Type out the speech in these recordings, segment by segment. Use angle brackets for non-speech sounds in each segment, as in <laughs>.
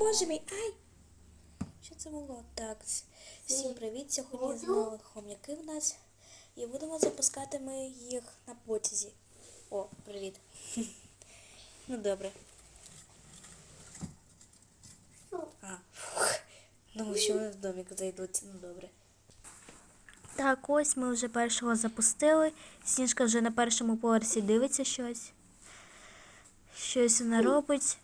боже мій, ай! Що це було? Так, всім привіт. Сьогодні знову хом'яки в нас. І будемо запускати ми їх на потязі. О, привіт. <laughs> Ну добре. А, фух. Думаю, що вони в домик зайдуть. Ну добре. Так, ось ми вже першого запустили. Сніжка вже на першому поверсі дивиться щось. Щось вона робить.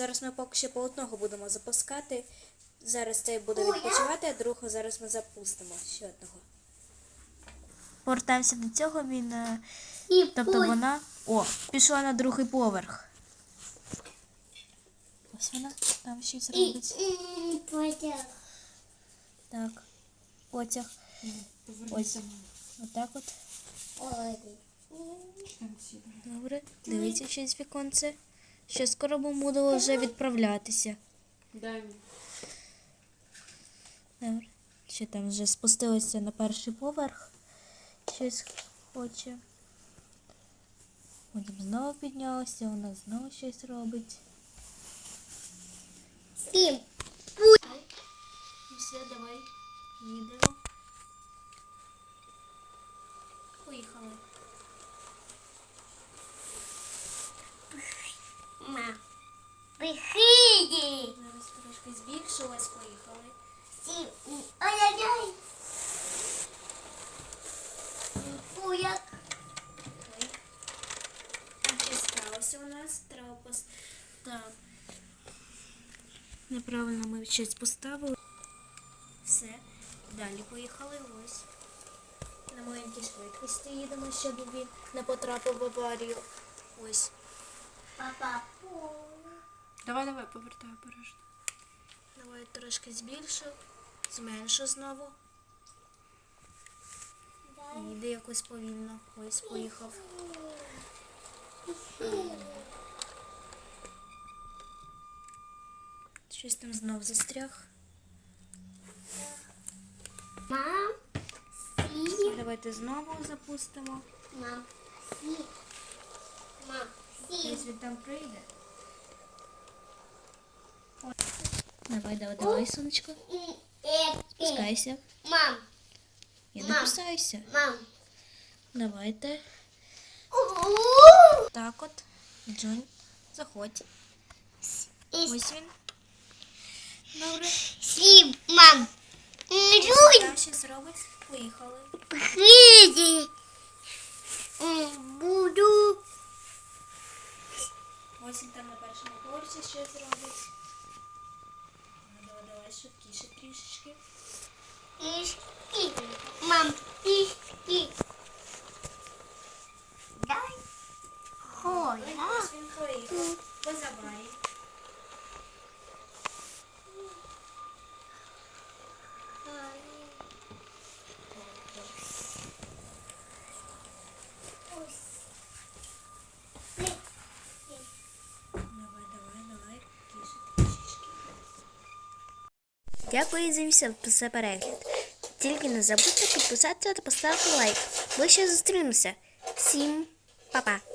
Зараз ми поки що по одного будемо запускати. Зараз цей буде відпочивати, а другого зараз ми запустимо ще одного. Повертаємося до цього, він. е, І Тобто вона. О, пішла на другий поверх. Ось вона там щось і, робить. і потяг. Так. Потяг. Ось. Отак от. Ой. Добре. Дивіться через віконце. Ще скоро будемо вже відправлятися. Дай мені. Добре. Ще там вже спустилися на перший поверх. Щось хоче. Потім знову піднялася, вона знову щось робить. Сім. Ну все, давай. Їдемо. Поїхали. Виходи. Зараз трошки збільшилась, поїхали. Сім. Ой-ой-ой. Пуяк. Ой. Там щось сталося у нас. Треба пос... Так. Неправильно ми щось поставили. Все. Далі поїхали ось. На маленькій швидкості їдемо, щоб він не потрапив в аварію. Ось. Папа. Давай, давай, повертай обережно. Давай трошки збільшу, зменшу знову. Їде якось повільно. Ось поїхав. Щось там знов застряг. Мам. Сім. Давайте знову запустимо. Мам. Сім. Мам. Сім. Десь він там прийде. Давай, давай, давай, сонечко. І, е, е. Спускайся. Мам. Я Мам. не кусаюся. Мам. Давайте. У-у-у. Так от. Джон, заходь. І Ось він. Добре. Сім. Мам. Жуй. Там щось робить. Поїхали. Приди. М, Буду. Ось він там на першому поверсі щось робить. Швидкіше трішечки. Пішки. Мам, пішки. Дай. Хоя. він поїхав. Позабрай. Давай, давай, давай. Тише трішечки. Дякую за за перегляд. Тільки не забудьте підписатися та поставити лайк. Ми ще зустрінемося. Всім па-па!